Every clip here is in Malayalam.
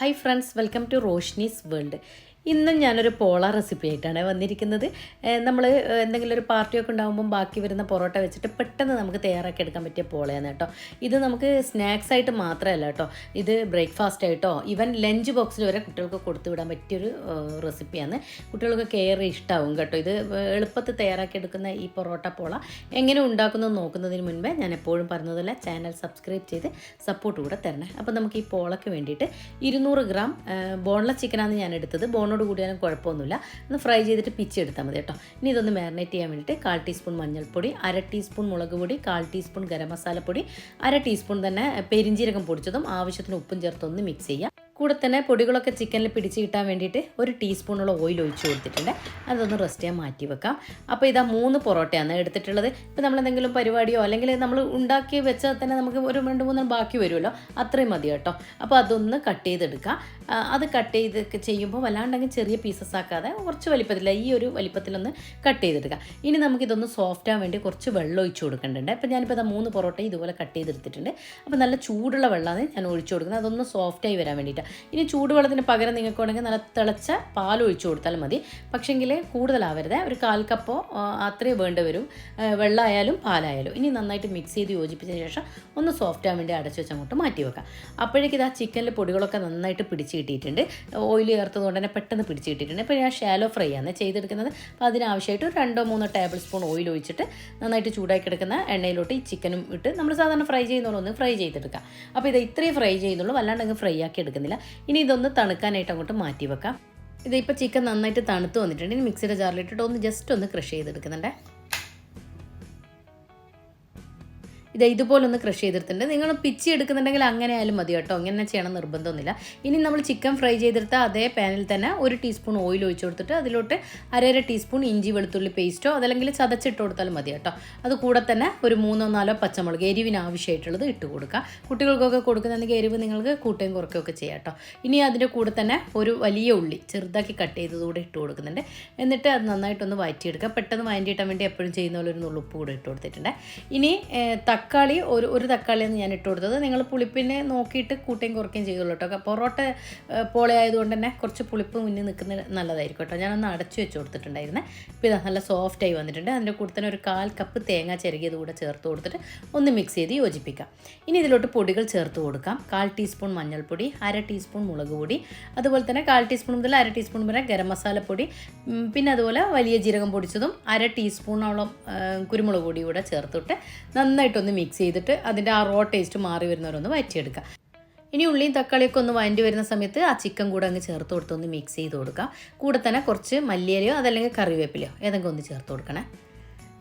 hi friends welcome to Roshni's world ഇന്നും ഞാനൊരു പോള റെസിപ്പി ആയിട്ടാണ് വന്നിരിക്കുന്നത് നമ്മൾ എന്തെങ്കിലും ഒരു പാർട്ടിയൊക്കെ ഉണ്ടാകുമ്പം ബാക്കി വരുന്ന പൊറോട്ട വെച്ചിട്ട് പെട്ടെന്ന് നമുക്ക് തയ്യാറാക്കി എടുക്കാൻ പറ്റിയ പോളയാണ് കേട്ടോ. ഇത് നമുക്ക് സ്നാക്സ് ആയിട്ട് മാത്രമല്ല കേട്ടോ. ഇത് ബ്രേക്ക്ഫാസ്റ്റ് ആയിട്ടോ ഈവൻ ലഞ്ച് ബോക്സിൽ വരെ കുട്ടികൾക്ക് കൊടുത്തു വിടാൻ പറ്റിയൊരു റെസിപ്പിയാണ്. കുട്ടികൾക്ക് കെയർ ഇഷ്ടമാവും കേട്ടോ. ഇത് എളുപ്പത്തിൽ തയ്യാറാക്കി എടുക്കുന്ന ഈ പൊറോട്ട പോള എങ്ങനെ ഉണ്ടാക്കുന്നു നോക്കുന്നതിന് മുൻപേ ഞാൻ എപ്പോഴും പറഞ്ഞതല്ല ചാനൽ സബ്സ്ക്രൈബ് ചെയ്ത് സപ്പോർട്ട് കൂടെ തരണേ. അപ്പോൾ നമുക്ക് ഈ പോളയ്ക്ക് വേണ്ടിയിട്ട് ഇരുന്നൂറ് ഗ്രാം ബോൺലെസ് ചിക്കനാണ് ഞാൻ എടുത്തത്. ബോണോട് കൂടിയാലും കുഴപ്പമൊന്നുമില്ല. ഒന്ന് ഫ്രൈ ചെയ്തിട്ട് പിച്ചെടുത്താൽ മതി കേട്ടോ. ഇനി ഇതൊന്ന് മാരിനേറ്റ് ചെയ്യാൻ വേണ്ടിയിട്ട് കാൽ ടീസ്പൂൺ മഞ്ഞൾപ്പൊടി അര ടീസ്പൂൺ മുളക് പൊടി കാൽ ടീസ്പൂൺ ഗരം മസാലപ്പൊടി അര ടീസ്പൂൺ തന്നെ പെരിഞ്ചീരകം പൊടിച്ചതും ആവശ്യത്തിന് ഉപ്പും ചേർത്തൊന്ന് മിക്സ് ചെയ്യുക കൂടെ തന്നെ പൊടികളൊക്കെ ചിക്കനിൽ പിടിച്ച് കിട്ടാൻ വേണ്ടിയിട്ട് ഒരു ടീസ്പൂണുള്ള ഓയിൽ ഒഴിച്ച് കൊടുത്തിട്ടുണ്ട്. അതൊന്ന് റെസ്റ്റ് ചെയ്യാൻ മാറ്റി വെക്കാം. അപ്പോൾ ഇതാ മൂന്ന് പൊറോട്ടയാണ് എടുത്തിട്ടുള്ളത്. ഇപ്പോൾ നമ്മൾ എന്തെങ്കിലും പരിപാടിയോ അല്ലെങ്കിൽ നമ്മൾ ഉണ്ടാക്കി വെച്ചാൽ തന്നെ നമുക്ക് ഒരു രണ്ട് മൂന്ന് ബാക്കി വരുമല്ലോ. അത്രയും മതി കേട്ടോ. അപ്പോൾ അതൊന്ന് കട്ട് ചെയ്തെടുക്കുക അത് കട്ട് ചെയ്ത് ചെയ്യുമ്പോൾ വല്ലാണ്ടെങ്കിൽ ചെറിയ പീസസ് ആക്കാതെ കുറച്ച് വലിപ്പത്തില്ല ഈ ഒരു വലിപ്പത്തിലൊന്ന് കട്ട് ചെയ്തെടുക്കുക ഇനി നമുക്കിതൊന്ന് സോഫ്റ്റ് ആവാൻ വേണ്ടി കുറച്ച് വെള്ളം ഒഴിച്ച് കൊടുക്കേണ്ടതുണ്ട്. അപ്പോൾ ഞാനിപ്പോൾ ഇതാ മൂന്ന് പൊറോട്ട ഇതുപോലെ കട്ട് ചെയ്തെടുത്തിട്ടുണ്ട്. അപ്പോൾ നല്ല ചൂടുള്ള വെള്ളമാണ് ഞാൻ ഒഴിച്ചു കൊടുക്കുന്നത്. അതൊന്ന് സോഫ്റ്റായി വരാൻ വേണ്ടിയിട്ട് ഇനി ചൂടുവെള്ളത്തിന് പകരം നിങ്ങൾക്ക് വേണമെങ്കിൽ നല്ല തിളച്ച പാൽ ഒഴിച്ചു കൊടുത്താൽ മതി. പക്ഷേങ്കിൽ കൂടുതലാവരുത്. ഒരു കാൽ കപ്പോ അത്രയും വേണ്ടി വരും. വെള്ളമായാലും പാലായാലും. ഇനി നന്നായിട്ട് മിക്സ് ചെയ്ത് യോജിപ്പിച്ചതിന് ശേഷം ഒന്ന് സോഫ്റ്റ് ആവാൻ വേണ്ടി അടച്ചു വെച്ച് അങ്ങോട്ട് മാറ്റി വെക്കാം. അപ്പോഴേക്കും ഇത് ആ ചിക്കനിൽ പൊടികളൊക്കെ നന്നായിട്ട് പിടിച്ച് കിട്ടിയിട്ടുണ്ട്. ഓയിൽ ചേർത്തത് കൊണ്ട് തന്നെ പെട്ടെന്ന് പിടിച്ച് കിട്ടിയിട്ടുണ്ട്. ഇപ്പോൾ ഞാൻ ഷാലോ ഫ്രൈ ആണ് ചെയ്തെടുക്കുന്നത്. അപ്പോൾ അതിനാവശ്യമായിട്ട് ഒരു രണ്ടോ മൂന്നോ ടേബിൾ സ്പൂൺ ഓയിൽ ഒഴിച്ചിട്ട് നന്നായിട്ട് ചൂടാക്കി എടുക്കുന്ന എണ്ണയിലോട്ട് ഈ ചിക്കനും ഇട്ട് നമ്മൾ സാധാരണ ഫ്രൈ ചെയ്യുന്ന ഒന്ന് ഫ്രൈ ചെയ്തെടുക്കാം. അപ്പോൾ ഇത് ഇത്രയും ഫ്രൈ ചെയ്യുന്നുള്ളൂ. വല്ലാണ്ട് ഫ്രൈ ആക്കി എടുക്കുന്നില്ല. ഇനി ഇതൊന്ന് തണുക്കാനായിട്ട് അങ്ങോട്ട് മാറ്റി വെക്കാം ഇതിപ്പോൾ ചിക്കൻ നന്നായിട്ട് തണുത്ത് വന്നിട്ടുണ്ട്. ഇനി മിക്സിയുടെ ജാറിലിട്ടിട്ട് ഒന്ന് ജസ്റ്റ് ഒന്ന് ക്രഷ് ചെയ്തെടുക്കുന്നുണ്ട്. ഇത് ഇതുപോലെ ഒന്ന് ക്രഷ് ചെയ്തെടുത്തിട്ടുണ്ട് നിങ്ങൾ പിച്ചി എടുക്കുന്നുണ്ടെങ്കിൽ അങ്ങനെ ആയാലും മതി കേട്ടോ. ഇങ്ങനെ ചെയ്യണം നിർബന്ധമൊന്നുമില്ല. ഇനി നമ്മൾ ചിക്കൻ ഫ്രൈ ചെയ്തെടുത്ത അതേ പാനിൽ തന്നെ ഒരു ടീസ്പൂൺ ഓയിൽ ഒഴിച്ചു കൊടുത്തിട്ട് അതിലോട്ട് അരര ടീസ്പൂൺ ഇഞ്ചി വെളുത്തുള്ളി പേസ്റ്റോ അതല്ലെങ്കിൽ ചതച്ചിട്ട് കൊടുത്താലും മതി കേട്ടോ. അത് കൂടെ തന്നെ ഒരു മൂന്നോ നാലോ പച്ചമുളക് എരിവിന് ആവശ്യമായിട്ടുള്ളത് ഇട്ട് കൊടുക്കുക. കുട്ടികൾക്കൊക്കെ കൊടുക്കുന്നുണ്ടെങ്കിൽ എരിവ് നിങ്ങൾക്ക് കൂട്ടുകയും കുറയ്ക്കുകയൊക്കെ ചെയ്യാം കേട്ടോ. ഇനി അതിന്റെ കൂടെ തന്നെ ഒരു വലിയ ഉള്ളി ചെറുതാക്കി കട്ട് ചെയ്തതുകൂടെ ഇട്ട് കൊടുക്കുന്നുണ്ട്. എന്നിട്ട് അത് നന്നായിട്ടൊന്ന് വഴറ്റിയെടുക്കുക പെട്ടെന്ന് വഴറ്റിയിട്ടാൻ വേണ്ടി എപ്പോഴും ചെയ്യുന്ന പോലെ ഒരു നുള്ളുപ്പ് കൂടെ ഇട്ട് കൊടുത്തിട്ടുണ്ട്. ഇനി ഏഹ്, തക്കാളി ഒരു ഒരു തക്കാളിയാണ് ഞാൻ ഇട്ട് കൊടുത്തത്. നിങ്ങൾ പുളിപ്പിനെ നോക്കിയിട്ട് കൂട്ടുകയും കുറയ്ക്കുകയും ചെയ്യുള്ളൂ കേട്ടോ. പൊറോട്ട ഏഹ്, പോളെ ആയതുകൊണ്ട് തന്നെ കുറച്ച് പുളിപ്പ് മുന്നിൽ നിൽക്കുന്നത് നല്ലതായിരിക്കും കേട്ടോ. ഞാനൊന്ന് അടച്ചു വെച്ച് കൊടുത്തിട്ടുണ്ടായിരുന്നേ. ഇപ്പോൾ ഇതാ നല്ല സോഫ്റ്റായി വന്നിട്ടുണ്ട്. അതിന്റെ കൂടെ തന്നെ ഒരു കാൽ കപ്പ് തേങ്ങ ചെറുകിയത് കൂടെ ചേർത്ത് കൊടുത്തിട്ട് ഒന്ന് മിക്സ് ചെയ്ത് യോജിപ്പിക്കാം. ഇനി ഇതിലോട്ട് പൊടികൾ ചേർത്ത് കൊടുക്കാം. കാൽ ടീസ്പൂൺ മഞ്ഞൾപ്പൊടി അര ടീസ്പൂൺ മുളക് പൊടി അതുപോലെ തന്നെ കാൽ ടീസ്പൂൺ മുതൽ അര ടീസ്പൂൺ വരെ ഗരം മസാലപ്പൊടി പിന്നെ അതുപോലെ വലിയ ജീരകം പൊടിച്ചതും അര ടീസ്പൂണോളം കുരുമുളക് പൊടി കൂടെ ചേർത്തിട്ട് നന്നായിട്ടൊന്ന് മിക്സ് ചെയ്തിട്ട് അതിന്റെ ആ റോ ടേസ്റ്റ് മാറി വരുന്നവരൊന്ന് വറ്റിയെടുക്കുക ഇനി ഉള്ളിയും തക്കാളിയൊക്കെ ഒന്ന് വഴണ്ടി വരുന്ന സമയത്ത് ആ ചിക്കൻ കൂടെ അങ്ങ് ചേർത്ത് കൊടുത്ത് ഒന്ന് മിക്സ് ചെയ്ത് കൊടുക്കുക കൂടെ തന്നെ കുറച്ച് മല്ലിയിലയോ അതല്ലെങ്കിൽ കറിവേപ്പിലയോ ഏതെങ്കിലും ഒന്ന് ചേർത്ത് കൊടുക്കണേ.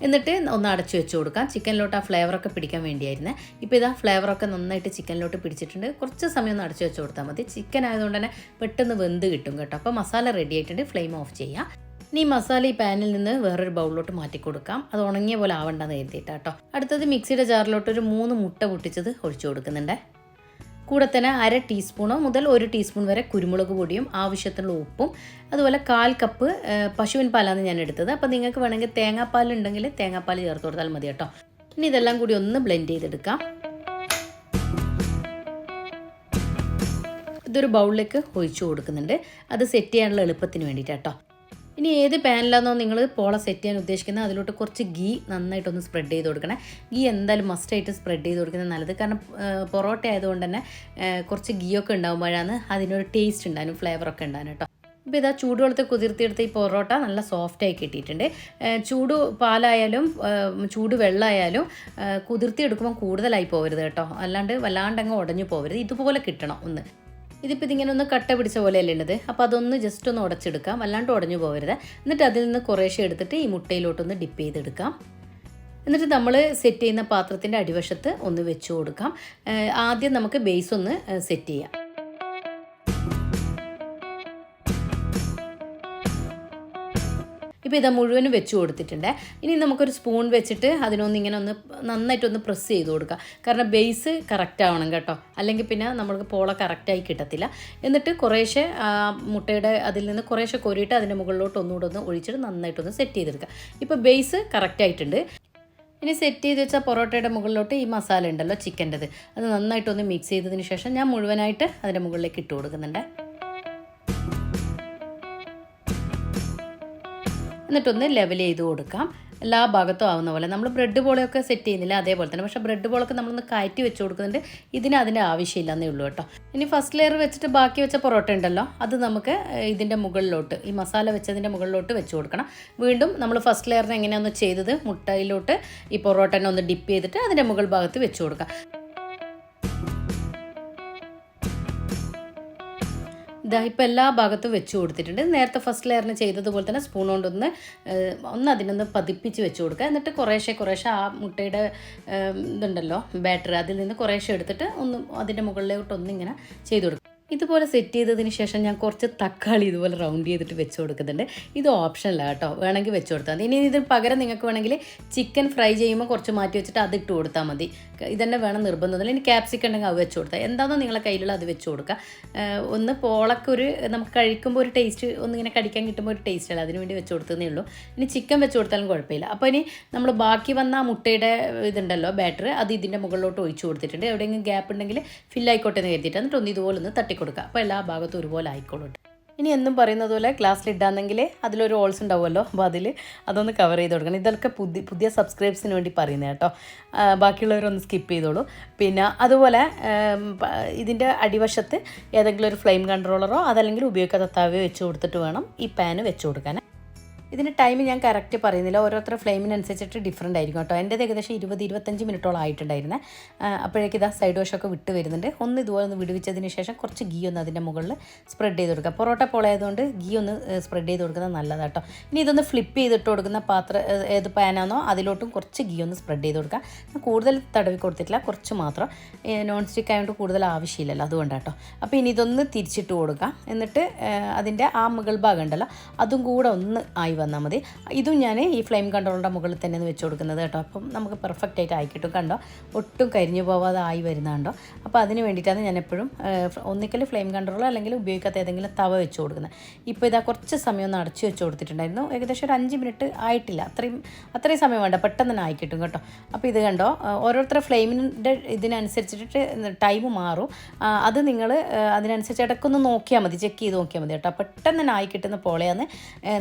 എന്നിട്ട് ഒന്ന് അടച്ചു വെച്ച് കൊടുക്കാം. ചിക്കനിലോട്ട് ആ ഫ്ലേവറൊക്കെ പിടിക്കാൻ വേണ്ടിയായിരുന്നേ. ഇപ്പോൾ ഇതാ ഫ്ലേവറൊക്കെ നന്നായിട്ട് ചിക്കനിലോട്ട് പിടിച്ചിട്ടുണ്ട്. കുറച്ച് സമയം ഒന്ന് അടച്ചു വെച്ച് കൊടുത്താൽ മതി. ചിക്കൻ ആയതുകൊണ്ട് തന്നെ പെട്ടെന്ന് വെന്ത് കിട്ടും കേട്ടോ. അപ്പോൾ മസാല റെഡി ആയിട്ടുണ്ട്. ഫ്ലെയിം ഓഫ് ചെയ്യാം. ഇനി മസാല ഈ പാനിൽ നിന്ന് വേറൊരു ബൗളിലോട്ട് മാറ്റി കൊടുക്കാം. അത് ഉണങ്ങിയ പോലെ ആവണ്ടെന്ന് കരുതിയിട്ട് കേട്ടോ അടുത്തത് മിക്സിയുടെ ജാറിലോട്ട് ഒരു മൂന്ന് മുട്ട പൊട്ടിച്ചത് ഒഴിച്ചു കൊടുക്കുന്നുണ്ട്. കൂടെ തന്നെ അര ടീസ്പൂണോ മുതൽ ഒരു ടീസ്പൂൺ വരെ കുരുമുളക് പൊടിയും ആവശ്യത്തിനുള്ള ഉപ്പും അതുപോലെ കാൽ കപ്പ് പശുവിൻ പാലാണ് ഞാൻ എടുത്തത്. അപ്പോൾ നിങ്ങൾക്ക് വേണമെങ്കിൽ തേങ്ങാപ്പാൽ ഉണ്ടെങ്കിൽ തേങ്ങാപ്പാൽ ചേർത്ത് കൊടുത്താൽ മതി കേട്ടോ. ഇനി ഇതെല്ലാം കൂടി ഒന്ന് ബ്ലെൻഡ് ചെയ്തെടുക്കാം. ഇതൊരു ബൗളിലേക്ക് ഒഴിച്ചു കൊടുക്കുന്നുണ്ട്. അത് സെറ്റ് ചെയ്യാനുള്ള എളുപ്പത്തിന് വേണ്ടിയിട്ട് കേട്ടോ ഇനി ഏത് പാനിലാണോ നിങ്ങൾ പോള സെറ്റ് ചെയ്യാൻ ഉദ്ദേശിക്കുന്നത് അതിലോട്ട് കുറച്ച് ഗീ നന്നായിട്ടൊന്ന് സ്പ്രെഡ് ചെയ്ത് കൊടുക്കണം. ഗീ എന്തായാലും മസ്റ്റായിട്ട് സ്പ്രെഡ് ചെയ്ത് കൊടുക്കുന്നത് നല്ലത്. കാരണം പൊറോട്ട ആയതുകൊണ്ട് തന്നെ കുറച്ച് ഗീ ഒക്കെ ഉണ്ടാകുമ്പോഴാണ് അതിനൊരു ടേസ്റ്റ് ഉണ്ടാകാനും ഫ്ലേവറൊക്കെ ഉണ്ടാകും കേട്ടോ ഇപ്പോൾ ഇതാ ചൂടുവെള്ളത്തിൽ കുതിർത്തിയെടുത്ത ഈ പൊറോട്ട നല്ല സോഫ്റ്റായി കിട്ടിയിട്ടുണ്ട്. ചൂട് പാലായാലും ചൂട് വെള്ളമായാലും കുതിർത്തിയെടുക്കുമ്പോൾ കൂടുതലായി പോകരുത് കേട്ടോ അല്ലാണ്ട് വല്ലാണ്ടങ്ങ് ഉടഞ്ഞു പോകരുത് ഇതുപോലെ കിട്ടണം ഒന്ന്. ഇതിപ്പോൾ ഇതിങ്ങനെ ഒന്ന് കട്ട പിടിച്ച പോലെയല്ലേ ഉള്ളത്? അപ്പോൾ അതൊന്ന് ജസ്റ്റ് ഒന്ന് ഉടച്ചെടുക്കാം. അല്ലാണ്ട് ഉടഞ്ഞു പോകരുത്. എന്നിട്ട് അതിൽ നിന്ന് കുറേശ്ശെ എടുത്തിട്ട് ഈ മുട്ടയിലോട്ടൊന്ന് ഡിപ്പ് ചെയ്തെടുക്കാം. എന്നിട്ട് നമ്മൾ സെറ്റ് ചെയ്യുന്ന പാത്രത്തിന്റെ അടിവശത്ത് ഒന്ന് വെച്ച് കൊടുക്കാം. ആദ്യം നമുക്ക് ബേസ് ഒന്ന് സെറ്റ് ചെയ്യാം. ഇപ്പോൾ ഇതാ മുഴുവനും വെച്ച് കൊടുത്തിട്ടുണ്ട്. ഇനി നമുക്കൊരു സ്പൂൺ വെച്ചിട്ട് അതിനൊന്ന് ഇങ്ങനെ ഒന്ന് നന്നായിട്ടൊന്ന് പ്രസ് ചെയ്ത് കൊടുക്കുക. കാരണം ബേസ് കറക്റ്റ് ആവണം കേട്ടോ. അല്ലെങ്കിൽ പിന്നെ നമ്മൾക്ക് പോള കറക്റ്റായി കിട്ടത്തില്ല. എന്നിട്ട് കുറേശ്ശെ മുട്ടയുടെ അതിൽ നിന്ന് കുറേശ്ശെ കോരിയിട്ട് അതിന്റെ മുകളിലോട്ട് ഒന്നുകൂടെ ഒന്ന് ഒഴിച്ചിട്ട് നന്നായിട്ടൊന്ന് സെറ്റ് ചെയ്തെടുക്കുക. ഇപ്പോൾ ബേസ് കറക്റ്റ് ആയിട്ടുണ്ട്. ഇനി സെറ്റ് ചെയ്ത് വെച്ച പൊറോട്ടയുടെ മുകളിലോട്ട് ഈ മസാല ഉണ്ടല്ലോ ചിക്കന്റെത് അത് നന്നായിട്ടൊന്ന് മിക്സ് ചെയ്തതിന് ശേഷം ഞാൻ മുഴുവനായിട്ട് അതിന്റെ മുകളിലേക്ക് ഇട്ട് കൊടുക്കുന്നുണ്ട്. എന്നിട്ടൊന്ന് ലെവൽ ചെയ്ത് കൊടുക്കാം. എല്ലാ ഭാഗത്തും ആവുന്ന പോലെ. നമ്മൾ ബ്രെഡ് ബോളൊക്കെ സെറ്റ് ചെയ്യുന്നില്ല അതേപോലെ തന്നെ. പക്ഷേ ബ്രെഡ് ബോളൊക്കെ നമ്മളൊന്ന് കയറ്റി വെച്ച് കൊടുക്കുന്നുണ്ട്. ഇതിന് അതിന്റെ ആവശ്യമില്ലെന്നേ ഉള്ളൂ കേട്ടോ. ഇനി ഫസ്റ്റ് ലെയർ വെച്ചിട്ട് ബാക്കി വെച്ച പൊറോട്ട ഉണ്ടല്ലോ. അത് നമുക്ക് ഇതിന്റെ മുകളിലോട്ട് ഈ മസാല വെച്ചതിന്റെ മുകളിലോട്ട് വെച്ച് കൊടുക്കണം. വീണ്ടും നമ്മൾ ഫസ്റ്റ് ലെയറിന് എങ്ങനെയാണെന്ന് ചെയ്തത്? മുട്ടയിലോട്ട് ഈ പൊറോട്ടനെ ഒന്ന് ഡിപ്പ് ചെയ്തിട്ട് അതിന്റെ മുകൾ ഭാഗത്ത് വെച്ച് കൊടുക്കാം. ഇതാ ഇപ്പോൾ എല്ലാ ഭാഗത്തും വെച്ച് കൊടുത്തിട്ടുണ്ട്. നേരത്തെ ഫസ്റ്റ് ലെയറിന് ചെയ്തതുപോലെ തന്നെ സ്പൂൺ കൊണ്ടൊന്ന് ഒന്ന് അതിനൊന്ന് പതിപ്പിച്ച് വെച്ച് കൊടുക്കുക. എന്നിട്ട് കുറേശ്ശെ കുറേശ്ശെ ആ മുട്ടയുടെ ഇതുണ്ടല്ലോ ബാറ്ററി അതിൽ നിന്ന് കുറേശ്ശെ എടുത്തിട്ട് ഒന്ന് അതിന്റെ മുകളിലോട്ട് ഒന്നിങ്ങനെ ചെയ്ത് കൊടുക്കുക. ഇതുപോലെ സെറ്റ് ചെയ്തതിന് ശേഷം ഞാൻ കുറച്ച് തക്കാളി ഇതുപോലെ റൗണ്ട് ചെയ്തിട്ട് വെച്ച് കൊടുക്കുന്നുണ്ട്. ഇത് ഓപ്ഷനല്ല കേട്ടോ. വേണമെങ്കിൽ വെച്ച് കൊടുത്താൽ മതി. ഇനി ഇതിന് പകരം നിങ്ങൾക്ക് വേണമെങ്കിൽ ചിക്കൻ ഫ്രൈ ചെയ്യുമ്പോൾ കുറച്ച് മാറ്റി വെച്ചിട്ട് അത് ഇട്ട് കൊടുത്താൽ മതി. ഇതന്നെ വേണം നിർബന്ധമൊന്നുമില്ല ഇനി ക്യാപ്സിക്കം ഉണ്ടെങ്കിൽ അത് വെച്ച് കൊടുത്താൽ എന്താണോ നിങ്ങളെ കയ്യിലുള്ള അത് വെച്ച് കൊടുക്കുക. ഒന്ന് പോളക്കൊരു നമുക്ക് കഴിക്കുമ്പോൾ ഒരു ടേസ്റ്റ് ഒന്നിങ്ങനെ കടിക്കാൻ കിട്ടുമ്പോൾ ഒരു ടേസ്റ്റ് അല്ല? അതിനുവേണ്ടി വെച്ച് കൊടുത്തതേ ഉള്ളൂ. ഇനി ചിക്കൻ വെച്ച് കൊടുത്താലും കുഴപ്പമില്ല. അപ്പോൾ ഇനി നമ്മൾ ബാക്കി വന്ന ആ മുട്ടയുടെ ഇതുണ്ടല്ലോ ബാറ്റർ അത് ഇതിന്റെ മുകളിലോട്ട് ഒഴിച്ചു കൊടുത്തിട്ടുണ്ട്. എവിടെയെങ്കിലും ഗ്യാപ്പ് ഉണ്ടെങ്കിൽ ഫില്ലായിക്കോട്ടെ എന്ന് കരുതിയിട്ട്. എന്നിട്ട് ഒന്ന് ഇതുപോലെ ഒന്ന് തട്ടി കൊടുക്കുക അപ്പോൾ എല്ലാ ഭാഗത്തും ഒരുപോലെ ആയിക്കോളും ഇനി എന്നും പറയുന്നത് പോലെ ക്ലാസ്സിൽ ഇടാന്നെങ്കിൽ അതിലൊരു ഹോൾസ് ഉണ്ടാവുമല്ലോ? അപ്പോൾ അതിൽ അതൊന്ന് കവർ ചെയ്ത് കൊടുക്കണം. ഇതൊക്കെ പുതിയ പുതിയ സബ്സ്ക്രൈബ്സിന് വേണ്ടി പറയുന്നത് കേട്ടോ ബാക്കിയുള്ളവരൊന്ന് സ്കിപ്പ് ചെയ്തോളൂ. പിന്നെ അതുപോലെ ഇതിന്റെ അടിവശത്ത് ഏതെങ്കിലും ഒരു ഫ്ലെയിം കൺട്രോളറോ അതല്ലെങ്കിൽ ഉപയോഗിക്കാത്ത തവയോ വെച്ച് കൊടുത്തിട്ട് വേണം ഈ പാന് വെച്ച് കൊടുക്കാൻ. ഇതിന് ടൈം ഞാൻ കറക്റ്റ് പറയുന്നില്ല. ഓരോരുത്തരുടെ ഫ്ലെയിമിനനുസരിച്ചിട്ട് ഡിഫറെന്റ് ആയിരിക്കും കേട്ടോ. എന്റെ ഏകദേശം ഇരുപത് ഇരുപത്തഞ്ച് മിനിറ്റോളം ആയിട്ടുണ്ടായിരുന്നെ. അപ്പോഴേക്ക് ഇതാ സൈഡ് വശമൊക്കെ വിട്ട് വരുന്നുണ്ട്. ഒന്ന് ഇതുപോലെ ഒന്ന് വിടുവിച്ചതിന് ശേഷം കുറച്ച് ഗീ ഒന്ന് അതിന്റെ മുകളിൽ സ്പ്രെഡ് ചെയ്ത് കൊടുക്കുക. പൊറോട്ട പോളായതുകൊണ്ട് ഗീ ഒന്ന് സ്പ്രെഡ് ചെയ്ത് കൊടുക്കുന്നത് നല്ലതാണ് കേട്ടോ. ഇനി ഇതൊന്ന് ഫ്ലിപ്പ് ചെയ്തിട്ട് കൊടുക്കുന്ന പാത്രം ഏത് പാനാണോ അതിലോട്ടും കുറച്ച് ഗീ ഒന്ന് സ്പ്രെഡ് ചെയ്ത് കൊടുക്കുക. കൂടുതൽ തടവി കൊടുത്തിട്ടില്ല കുറച്ച് മാത്രം. നോൺ സ്റ്റിക്ക് ആയതുകൊണ്ട് കൂടുതൽ ആവശ്യമില്ലല്ലോ അതുകൊണ്ടാട്ടോ അപ്പോൾ ഇനി ഇതൊന്ന് തിരിച്ചിട്ട് കൊടുക്കുക എന്നിട്ട് അതിന്റെ ആ മുകൾ ഭാഗം ഉണ്ടല്ലോ അതും കൂടെ ഒന്ന് ആയി വന്നാൽ മതി. ഇതും ഞാൻ ഈ ഫ്ലെയിം കൺട്രോളിന്റെ മുകളിൽ തന്നെ വെച്ച് കൊടുക്കുന്നത് കേട്ടോ. അപ്പം നമുക്ക് പെർഫെക്റ്റ് ആയിട്ട് ആയിക്കിട്ടും കണ്ടോ? ഒട്ടും കരിഞ്ഞു പോവാതെ ആയി വരുന്നുണ്ടോ അപ്പോൾ അതിന് വേണ്ടിയിട്ടാണ് ഞാൻ എപ്പോഴും ഒന്നിക്കൽ ഫ്ലെയിം കൺട്രോൾ അല്ലെങ്കിൽ ഉപയോഗിക്കാത്ത ഏതെങ്കിലും തവ വെച്ച് കൊടുക്കുന്നത്. ഇപ്പോൾ ഇതാ കുറച്ച് സമയം ഒന്ന് അടച്ചു വെച്ച് കൊടുത്തിട്ടുണ്ടായിരുന്നു. ഏകദേശം ഒരു അഞ്ച് മിനിറ്റ് ആയിട്ടില്ല. അത്രയും അത്രയും സമയം വേണ്ട. പെട്ടെന്ന് തന്നെ ആയിക്കിട്ടും കേട്ടോ. അപ്പോൾ ഇത് കണ്ടോ? ഓരോരുത്തരുടെ ഫ്ലെയിമിന്റെ ഇതിനനുസരിച്ചിട്ട് ടൈം മാറും. അത് നിങ്ങൾ അതിനനുസരിച്ച് ഇടയ്ക്കൊന്ന് നോക്കിയാൽ മതി. ചെക്ക് ചെയ്ത് നോക്കിയാൽ മതി കേട്ടോ. പെട്ടെന്ന് തന്നെ ആയി കിട്ടുന്ന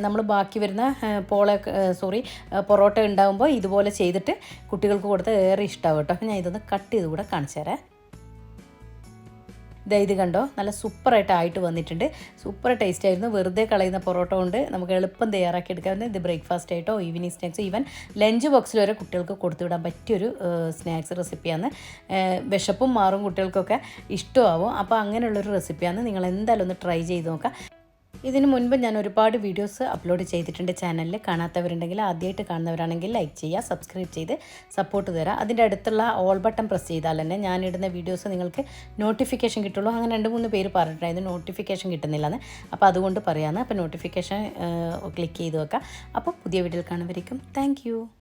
നമ്മൾ ബാക്കി വരുന്ന പോളെ സോറി പൊറോട്ട ഉണ്ടാകുമ്പോൾ ഇതുപോലെ ചെയ്തിട്ട് കുട്ടികൾക്ക് കൊടുത്ത് ഏറെ ഇഷ്ടമാവും കേട്ടോ. ഞാൻ ഇതൊന്ന് കട്ട് ചെയ്ത് കൂടെ കാണിച്ചു തരാം. ഇതാ ഇത് കണ്ടോ? നല്ല സൂപ്പറായിട്ട് ആയിട്ട് വന്നിട്ടുണ്ട്. സൂപ്പർ ടേസ്റ്റ് ആയിരുന്നു. വെറുതെ കളയുന്ന പൊറോട്ട കൊണ്ട് നമുക്ക് എളുപ്പം തയ്യാറാക്കി എടുക്കാവുന്ന ഇത് ബ്രേക്ക്ഫാസ്റ്റ് ആയിട്ടോ ഈവനിങ് സ്നാക്സ് ഈവൻ ലഞ്ച് ബോക്സിൽ വരെ കുട്ടികൾക്ക് കൊടുത്തു വിടാൻ പറ്റിയൊരു സ്നാക്സ് റെസിപ്പിയാണ്. വിശപ്പും മാറും കുട്ടികൾക്കൊക്കെ ഇഷ്ടമാവും. അപ്പോൾ അങ്ങനെയുള്ളൊരു റെസിപ്പിയാണ്. നിങ്ങൾ എന്തായാലും ഒന്ന് ട്രൈ ചെയ്ത് നോക്കാം. ഇതിന് മുൻപ് ഞാൻ ഒരുപാട് വീഡിയോസ് അപ്ലോഡ് ചെയ്തിട്ടുണ്ട് ചാനലിൽ. കാണാത്തവരുണ്ടെങ്കിൽ ആദ്യമായിട്ട് കാണുന്നവരാണെങ്കിൽ ലൈക്ക് ചെയ്യുക സബ്സ്ക്രൈബ് ചെയ്ത് സപ്പോർട്ട് തരാം. അതിന്റെ അടുത്തുള്ള ഓൾ ബട്ടൺ പ്രസ് ചെയ്താൽ തന്നെ ഞാനിടുന്ന വീഡിയോസ് നിങ്ങൾക്ക് നോട്ടിഫിക്കേഷൻ കിട്ടുള്ളൂ. അങ്ങനെ രണ്ട് മൂന്ന് പേര് പറഞ്ഞിട്ടുണ്ടായിരുന്നു നോട്ടിഫിക്കേഷൻ കിട്ടുന്നില്ലെന്ന്. അപ്പോൾ അതുകൊണ്ട് പറയാമെന്ന് അപ്പോൾ നോട്ടിഫിക്കേഷൻ ക്ലിക്ക് ചെയ്ത് വെക്കാം. അപ്പോൾ പുതിയ വീഡിയോയിൽ കാണുമ്പോഴേക്കും താങ്ക്